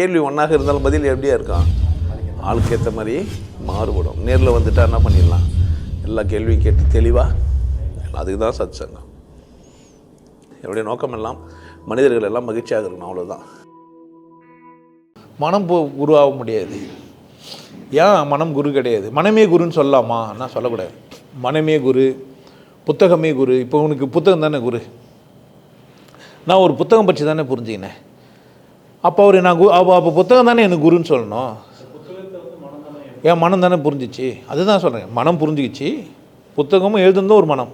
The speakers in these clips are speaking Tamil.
கேள்வி ஒன்றாக இருந்தாலும் பதில் எப்படியா இருக்கான்? ஆளுக்கு ஏற்ற மாதிரி மாறுபடும். நேரில் வந்துட்டா என்ன பண்ணிடலாம்? எல்லா கேள்வியும் கேட்டு தெளிவாக அதுக்கு தான் சத் சங்கம் என்னுடைய நோக்கம் எல்லாம் மனிதர்கள் எல்லாம் மகிழ்ச்சியாக இருக்கணும் அவ்வளோதான் மனம் போ குருவாக முடியாது. ஏன் மனம் குரு கிடையாது? மனமே குருன்னு சொல்லலாமா? நான் சொல்லக்கூடாது. மனமே குரு புத்தகமே குரு. இப்போ உனக்கு புத்தகம் தானே குரு? நான் ஒரு புத்தகம் பற்றி தானே புரிஞ்சுக்கினேன். அப்போ அவர் நான் கு அப்போ அப்போ புத்தகம் தானே எனக்கு குருன்னு சொல்லணும். என் மனம் தானே புரிஞ்சிச்சு. அதுதான் சொல்கிறேன் மனம் புரிஞ்சிக்கிச்சு. புத்தகமும் எழுதுந்தோ ஒரு மனம்.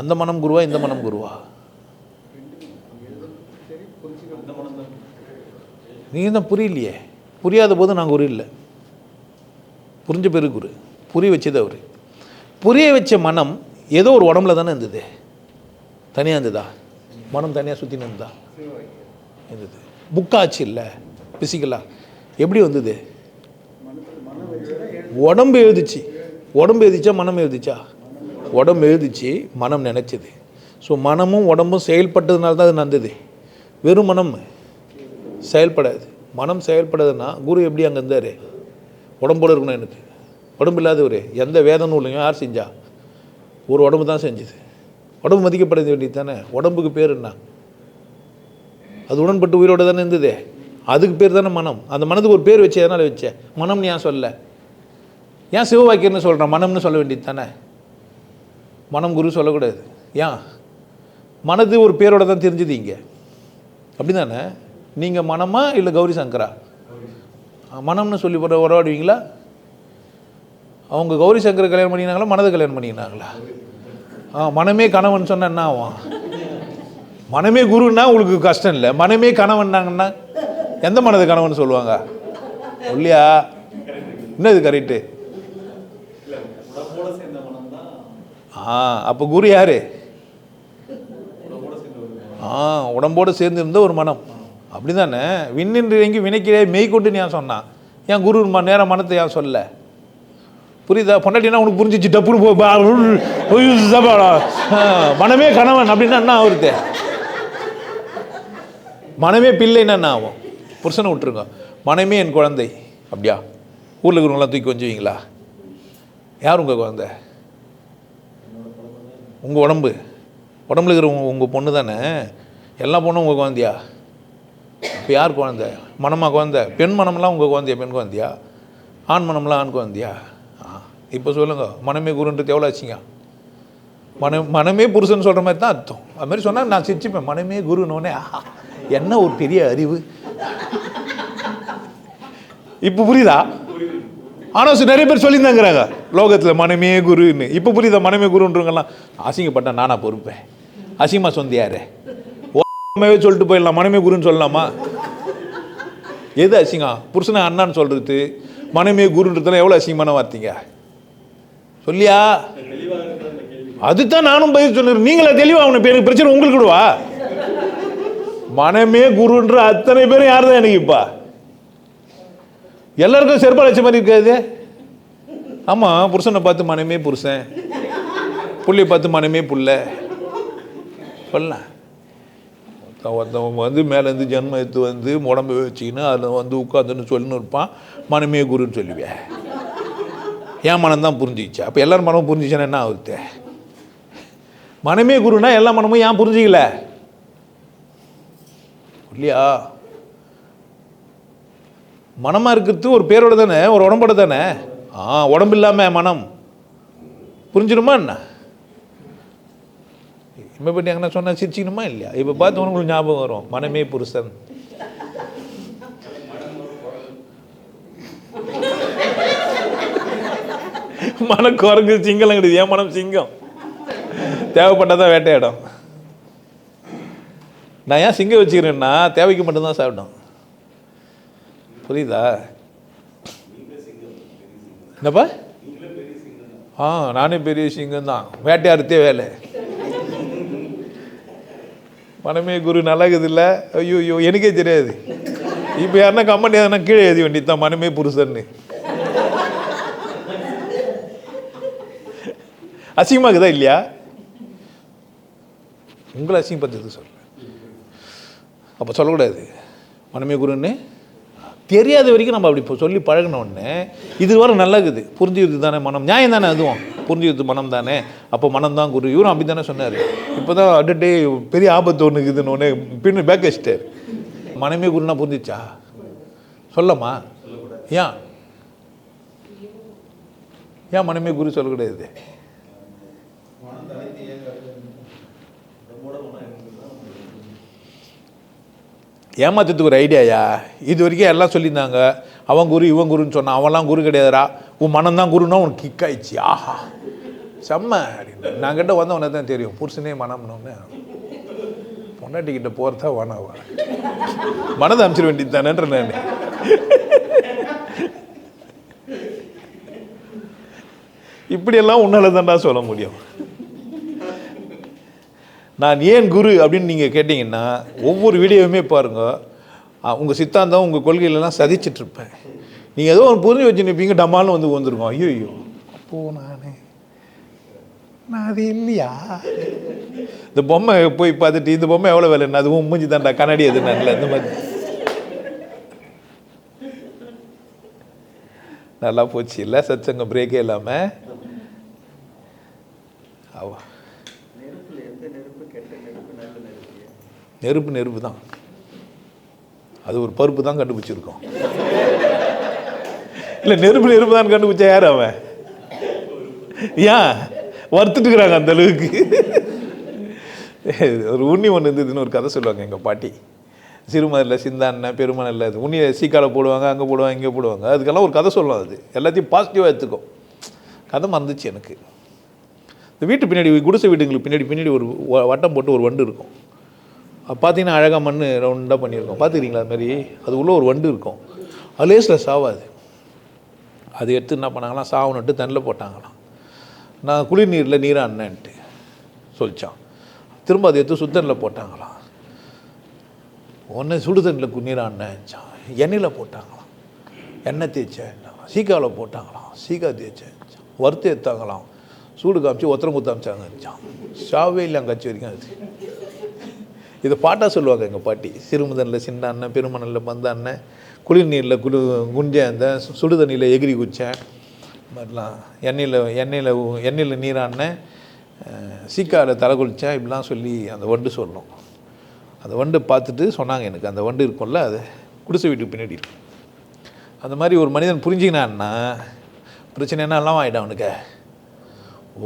அந்த மனம் குருவா இந்த மனம் குருவா? நீங்கள் தான் புரியலையே. புரியாத போது நான் குரு இல்லை. புரிஞ்ச பிறகு குரு. புரிய வச்சது அவர். புரிய வச்ச மனம் ஏதோ ஒரு உடம்புல தானே இருந்தது. தனியாக இருந்ததா? மனம் தனியாக சுற்றின்னு இருந்தா இருந்தது புக்காச்சு இல்லை? பிசிக்கலாக எப்படி வந்தது? உடம்பு எழுதிச்சு. உடம்பு எழுதிச்சா மனம் எழுதிச்சா? உடம்பு எழுதிச்சு மனம் நினச்சது. ஸோ மனமும் உடம்பும் செயல்பட்டதுனால தான் அது நடந்தது. வெறும் மனம் செயல்படாது. மனம் செயல்படாதுன்னா குரு எப்படி அங்கே இருந்தார்? உடம்போடு இருக்கணும் எனக்கு. உடம்பு இல்லாதவர் எந்த வேத நூலையும் யார் செஞ்சா? ஒரு உடம்பு தான் செஞ்சுது. உடம்பு மதிக்கப்பட வேண்டியது தானே? உடம்புக்கு பேர் என்ன? அது உடன்பட்டு உயிரோட தானே இருந்தது? அதுக்கு பேர் தானே மனம். அந்த மனதுக்கு ஒரு பேர் வச்சு எதனால் வச்ச? மனம்னு ஏன் சொல்ல? ஏன் சிவவாக்கியர்னு சொல்கிறேன் மனம்னு சொல்ல வேண்டியது தானே? மனம் குரு சொல்லக்கூடாது. ஏன்? மனது ஒரு பேரோட தான் தெரிஞ்சுது இங்கே. அப்படி தானே நீங்கள் மனமா இல்லை கௌரி சங்கரா? மனம்னு சொல்லி போகிற உறவாடுவீங்களா? அவங்க கௌரி சங்கர் கல்யாணம் பண்ணிக்கினாங்களா மனதை கல்யாணம் பண்ணிக்கினாங்களா ஆ மனமே கணவன் சொன்னால் என்ன ஆகும்? மனமே குருன்னா உங்களுக்கு கஷ்டம் இல்லை மனமே கணவன்னாங்கன்னா எந்த மனது கணவன் சொல்லுவாங்க இல்லையா என்னது கரெக்டு ஆ அப்போ குரு யாரு ஆ உடம்போடு சேர்ந்து இருந்த ஒரு மனம் அப்படி தானே விண்ணின்று இறங்கி வினைக்கிறே மெய் கொண்டு ஏன் சொன்னான் ஏன் குரு நேரம் மனத்தை ஏன் சொல்ல புரியுதா பொண்டாட்டினா உனக்கு புரிஞ்சிச்சு டப்புன்னு போ பா- மனமே கணவன் அப்படின்னா என்ன ஆகுறது மனமே பிள்ளைன்னா என்ன ஆகும்? புருஷனை விட்டுருங்க. மனமே என் குழந்தை. அப்படியா? ஊரில் இருக்கிறவங்களாம் தூக்கி கொஞ்சுவீங்களா? யார் உங்கள் குழந்தை? உங்கள் உடம்பு. உடம்புல இருக்கிற உங்கள் உங்கள் பொண்ணு தானே. எல்லா பொண்ணும் உங்கள் குழந்தையா? இப்போ யார் குழந்தை? மனமாக குழந்தை? பெண் மனம்லாம் உங்கள் குழந்தையா? பெண் குழந்தையா? ஆண் மனம்லாம் ஆண் குழந்தையா? ஆ இப்போ சொல்லுங்கள் மனமே குருன்றது எவ்வளோ ஆச்சுங்க? மன மனமே புருஷன் சொல்கிற மாதிரி தான் அர்த்தம். அது மாதிரி சொன்னால் நான் சிரிச்சுப்பேன். மனமே குருனோடனே ஆஹா. என்ன ஒரு பெரிய அறிவு? இப்போ புரியுதா? ஆனால் நிறைய பேர் சொல்லியிருந்தாங்கிறாங்க. லோகத்தில் மனமே குருன்னு. இப்போ புரியுதா மனமே குருன்றவங்கலாம்? அசிங்கப்பட்டா நானா பொறுப்பேன். அசிங்கமாக சொந்தியாரு ஓமே சொல்லிட்டு போயிடலாம். மனமே குருன்னு சொல்லலாமா? எது அசிங்கம்? புருஷனை அண்ணான்னு சொல்கிறது மனமே குருன்றதுலாம் எவ்வளோ அசிங்கமான வார்த்தைங்க? சொல்லியா? அதுதான் நானும் பதில் சொல்லுறேன் நீங்களே தெளிவா அவனை எனக்கு பிரச்சனை உங்களுக்கு விடுவா மனமே குருன்ற அத்தனை பேரும் யார் தான் எனக்கு இப்போ? எல்லாருக்கும் செருப்பா வச்ச மாதிரி இருக்காது ஆமாம் புருஷனை பார்த்து மனமே புருஷன். புள்ளையை பார்த்து மனமே புள்ள. சொல்லலாம் ஒருத்தவங்க வந்து மேலேருந்து ஜென்ம எடுத்து வந்து உடம்பு வச்சுக்கின்னு அதில் வந்து உட்காந்துன்னு சொல்லின்னு இருப்பான். மனமே குருன்னு சொல்லுவேன் என் மனம் தான் புரிஞ்சிச்சு. அப்போ எல்லாரும் மனமும் புரிஞ்சிச்சுன்னா என்ன ஆகுது? மனமே குருனா எல்லா மனமும் ஏன் புரிஞ்சிக்கல? இல்லையா? மனமாக இருக்கிறது ஒரு பேரோட தானே ஒரு உடம்போட தானே? ஆ உடம்பு இல்லாமல் மனம். புரிஞ்சிடுமா என்ன? இப்போ பண்ணி எங்கன்னா சொன்னால் சிரிச்சிக்கணுமா இல்லையா? இப்போ பார்த்து உங்களுக்கு ஞாபகம் வரும். மனமே புருஷன். மனம் குரங்கு சிங்கம் கிடையாது. என் மனம் சிங்கம். தேவைப்பட்டால் தான் வேட்டையாடும். நான் ஏன் சிங்கம் வச்சுக்கிறேன்னா தேவைக்கு மட்டும்தான் சாப்பிடும். புரியுதா? என்னப்பா? ஆ நானே பெரிய சிங்கம் தான் வேட்டையாடுத்தே வேலை. மனமே குரு நல்லாக்குது இல்லை ஐயோ ஐயோ எனக்கே தெரியாது. இப்போ யாருன்னா கம்மன் எதனா கீழே எழுதி வேண்டியது தான் மனமே புருஷன்னு. அசிங்கமாக்குதா இல்லையா? உங்களை அசிங்கப்படுத்துறது சொல்லு. அப்போ சொல்லக்கூடாது. மனமே குருன்னு? தெரியாத வரைக்கும் நம்ம அப்படி இப்போ சொல்லி பழகினோடனே இது வர நல்லகுது. புரிஞ்சுக்கிறது தானே மனம். நியாயம் தானே அதுவும்? புரிஞ்சுக்கிறது மனம் தானே? அப்போ மனம் தான் குரு. இவரும் அப்படி தானே சொன்னார். இப்போ தான் அடட்டே பெரிய ஆபத்து ஒன்று இருக்குதுன்னு ஒன்று பின்னு பேக் வச்சிட்டார். மனமே குருன்னா புரிஞ்சிச்சா? சொல்லம்மா ஏன்? ஏன் மனமே குரு சொல்லக்கூடாது? ஏமாத்துறதுக்கு ஒரு ஐடியாயா? இது வரைக்கும் எல்லாம் சொல்லியிருந்தாங்க. அவன் குரு இவன் குருன்னு சொன்னான். அவன்லாம் குரு கிடையாதுடா. உன் மனம் தான் குருன்னா உனக்கு கிக் ஆயிடுச்சு. ஆஹா. செம்ம. அப்படின்னு நான் கிட்ட உனக்கு தான் தெரியும். புருஷனே மனம்னு பொண்டாட்டி கிட்ட போகிறதா வனவா மனதை அமைச்சிட வேண்டியது தானேன்ற நான். இப்படியெல்லாம் உன்னால தான்டா சொல்ல முடியும். நான் ஏன் குரு அப்படின்னு நீங்கள் கேட்டிங்கன்னா ஒவ்வொரு வீடியோவுமே பாருங்கள் உங்கள் சித்தாந்தம் உங்கள் கொள்கையிலலாம் சதிச்சிட்டு இருப்பேன் நீங்கள் ஏதோ ஒன்று புரிஞ்சு வச்சு நிற்பீங்க டமால்னு வந்து வந்துருக்கோம் ஐயோ ஐயோ அப்போது நான். நான் அது இல்லையா? இந்த பொம்மை போய் பார்த்துட்டு இந்த பொம்மை எவ்வளோ விலை? அதுவும் மூஞ்சி தான்டா கண்ணாடி அது நல்ல இந்த மாதிரி. நல்லா போச்சு. இல்லை சச்சங்க பிரேக்கே இல்லாமல் அவ நெருப்பு நெருப்பு தான். அது ஒரு பருப்பு தான் கண்டுபிடிச்சிருக்கோம். இல்லை நெருப்பு நெருப்பு தான் கண்டுபிடிச்சா யார் அவன்? ஏன்? வறுத்துட்டுக்கிறாங்க அந்த அளவுக்கு. ஒரு உண்ணி ஒன்று இருந்ததுன்னு ஒரு கதை சொல்லுவாங்க எங்கள் பாட்டி. சிறுமதில் சிந்தாண்ணன் பெருமனில் இது உண்ணியை சீக்கால போடுவாங்க அங்கே போடுவாங்க இங்கே போடுவாங்க. அதுக்கெல்லாம் ஒரு கதை சொல்லுவோம் அது. எல்லாத்தையும் பாசிட்டிவாக எடுத்துக்கும். கதை மறந்துச்சு எனக்கு. இந்த வீட்டு பின்னாடி குடிசை வீடுங்களுக்கு பின்னாடி பின்னாடி ஒரு வ- வட்டம் போட்டு ஒரு வண்டு இருக்கும். பார்த்தீங்கன்னா அழகாக மண் ரவுண்டாக பண்ணியிருக்கோம். பார்த்துக்கிறீங்களா அது மாதிரி? அது உள்ள ஒரு வண்டு இருக்கும். அது லேஸில் சாவாது. அது எடுத்து என்ன பண்ணாங்களாம்? சாவணுன்ட்டு தண்ணில் போட்டாங்களாம். நான் குளிர் நீரில் நீராடினேன்ட்டு சொல்லிச்சான். திரும்ப அதை எடுத்து சுத்தனில் போட்டாங்களாம். ஒன்று சுடு தண்ணியில் நீராடினேன்ச்சான் எண்ணெயில் போட்டாங்களாம். எண்ணெய் தேய்ச்சேன். சீக்காவில் போட்டாங்களாம். சீக்கா தேய்ச்சேன். வறுத்து எடுத்தாங்களாம். சூடு காமிச்சு ஒத்தரம் குத்து சாவே இல்லை அங்கே வரைக்கும் அது. இதை பாட்டாக சொல்லுவாங்க எங்கள் பாட்டி. சிறுமுதனில் சின்ன அண்ணன் பெருமணலில் பந்த அண்ணன் குளிர் நீரில் குளு குஞ்சேந்தேன் அந்த எகிரி குச்சேன் மாதிரிலாம். எண்ணெயில் எண்ணெயில் எண்ணெயில் நீராடினேன் சீக்காவில் தலை குளித்தேன் இப்படிலாம் சொல்லி அந்த வண்டு சொல்லணும். அந்த வண்டு பார்த்துட்டு சொன்னாங்க எனக்கு. அந்த வண்டு இருக்கும்ல அது குடிசை வீட்டுக்கு பின்னாடி இருக்கும் அந்த மாதிரி ஒரு மனிதன் புரிஞ்சுக்கினான்னா பிரச்சனை என்னெல்லாம் ஆகிடும் அவனுக்கு.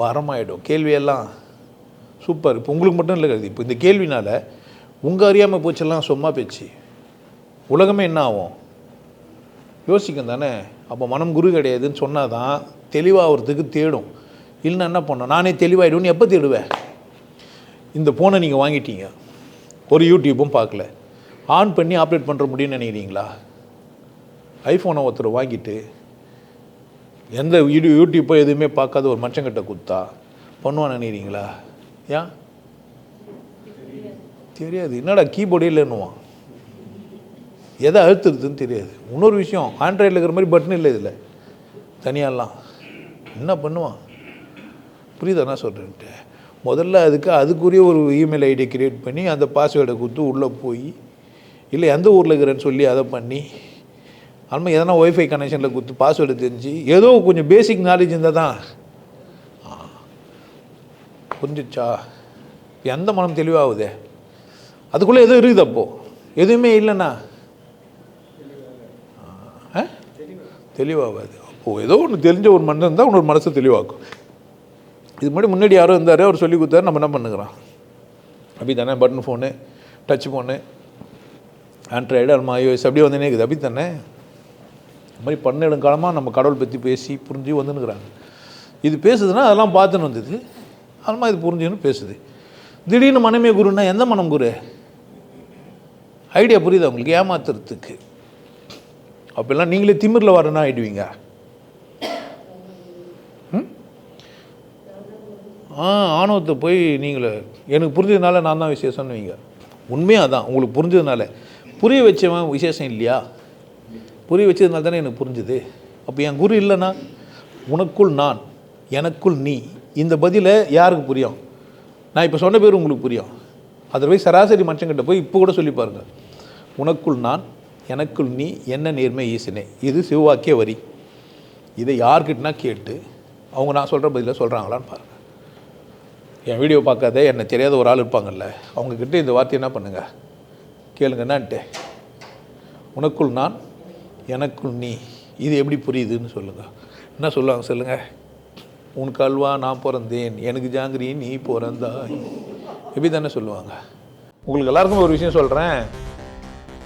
வரமாயிடும் கேள்வியெல்லாம் சூப்பர். இப்போ உங்களுக்கு மட்டும் இல்லை கருதி இப்போ இந்த கேள்வினால் உங்கள் அறியாமல் போச்செல்லாம் சும்மா பேச்சு. உலகமே என்ன ஆகும்? யோசிக்கும் தானே? அப்போ மனம் குரு கிடையாதுன்னு சொன்னால் தான் தெளிவாகிறதுக்கு தேடும். இல்லைன்னா என்ன பண்ணோம்? நானே தெளிவாயிடுவேன்னு எப்போ தேடுவேன் இந்த ஃபோனை நீங்கள் வாங்கிட்டீங்க. ஒரு யூடியூப்பும் பார்க்கல. ஆன் பண்ணி ஆப்ரேட் பண்ணுற முடியும்னு நினைக்கிறீங்களா? ஐஃபோனை ஒருத்தர் வாங்கிட்டு எந்த யூடியூப்போ எதுவுமே பார்க்காத ஒரு மச்சங்கிட்ட கொடுத்தா பண்ணுவான்னு நினைக்கிறீங்களா? ஏன்? தெரியாது. என்னடா கீபோர்டே இல்லைன்னுவான். எதை அழுத்துறதுன்னு தெரியாது. இன்னொரு விஷயம் ஆண்ட்ராய்டில் இருக்கிற மாதிரி பட்டன் இல்லை இதில். தனியாலாம். என்ன பண்ணுவான்? புரியுதா நான் சொல்கிறேன்ட்டு முதல்ல அதுக்கு அதுக்குரிய ஒரு இமெயில் ஐடி கிரியேட் பண்ணி அந்த பாஸ்வேர்டை கொடுத்து உள்ளே போய் இல்லை எந்த ஊரில் இருக்கிறேன்னு சொல்லி அதை பண்ணி அதுமாதிரி எதனா ஒய்ஃபை கனெக்ஷனில் கொடுத்து பாஸ்வேர்டு தெரிஞ்சு ஏதோ கொஞ்சம் பேசிக் நாலேஜ் இருந்தால் தான். புரிஞ்சிச்சா? எந்த மனம் தெளிவாகுதே? அதுக்குள்ளே எதுவும் இருக்குது அப்போது எதுவுமே இல்லைண்ணா. ஆ? தெளிவாகாது. அப்போது ஏதோ ஒன்று தெரிஞ்ச ஒரு மனிதன் இருந்தால் இன்னொரு மனசு தெளிவாக்கும். இது முன்னாடி முன்னாடி யாரோ இருந்தார் அவர் சொல்லி கொடுத்தாரு நம்ம என்ன பண்ணுக்கிறோம் அப்படி தானே button phone touch phone android அல்மா iOS அப்படியே வந்துனே இருக்குது. அப்படி தானே இந்த மாதிரி பன்னெண்டு காலமாக நம்ம கடவுள் பற்றி பேசி புரிஞ்சு வந்துனுக்குறாங்க. இது பேசுதுன்னா அதெல்லாம் பார்த்துன்னு வந்தது. அதெல்லாம் இது புரிஞ்சுன்னு பேசுது. திடீர்னு மனமே குருன்னா எந்த மனம் குரு ஐடியா புரியுது உங்களுக்கு? ஏமாத்துறதுக்கு. அப்போல்லாம் நீங்களே திமிரில் வரனா ஆகிடுவீங்க ம்? ஆ ஆணவத்தை போய் நீங்களே எனக்கு புரிஞ்சதுனால நான் தான் விசேஷம்னு வைங்க உண்மையாக தான் உங்களுக்கு புரிஞ்சதுனால. புரிய வச்சவன் விசேஷம் இல்லையா? புரிய வச்சதுனால தானே எனக்கு புரிஞ்சுது. அப்போ என் குரு இல்லைன்னா உனக்குள் நான் எனக்குள் நீ. இந்த பதிலை யாருக்கு புரியும்? நான் இப்போ சொன்ன பேர் உங்களுக்கு புரியும். அதர்வைஸ் சராசரி மனுஷங்கிட்ட போய் இப்போ கூட சொல்லி பாருங்கள் உனக்குள் நான் எனக்குள் நீ என்ன நேர்மை ஈசினே? இது சிவவாக்கிய வரி. இதை யார்கிட்டனா கேட்டு அவங்க நான் சொல்கிற பதிலாக சொல்கிறாங்களான்னு பாருங்கள் என் வீடியோ பார்க்காத என்னை தெரியாத ஒரு ஆள் இருப்பாங்கல்ல அவங்கக்கிட்ட இந்த வார்த்தை என்ன பண்ணுங்க? கேளுங்க என்னான்ட்டு. உனக்குள் நான் எனக்குள் நீ. இது எப்படி புரியுதுன்னு சொல்லுங்கள் என்ன சொல்லுவாங்க சொல்லுங்கள் உனக்கு அல்வா நான் பிறந்தேன் எனக்கு ஜாங்கிரி நீ பிறந்தாய். எப்படி தானே சொல்லுவாங்க. உங்களுக்கு எல்லாருக்கும் ஒரு விஷயம் சொல்கிறேன்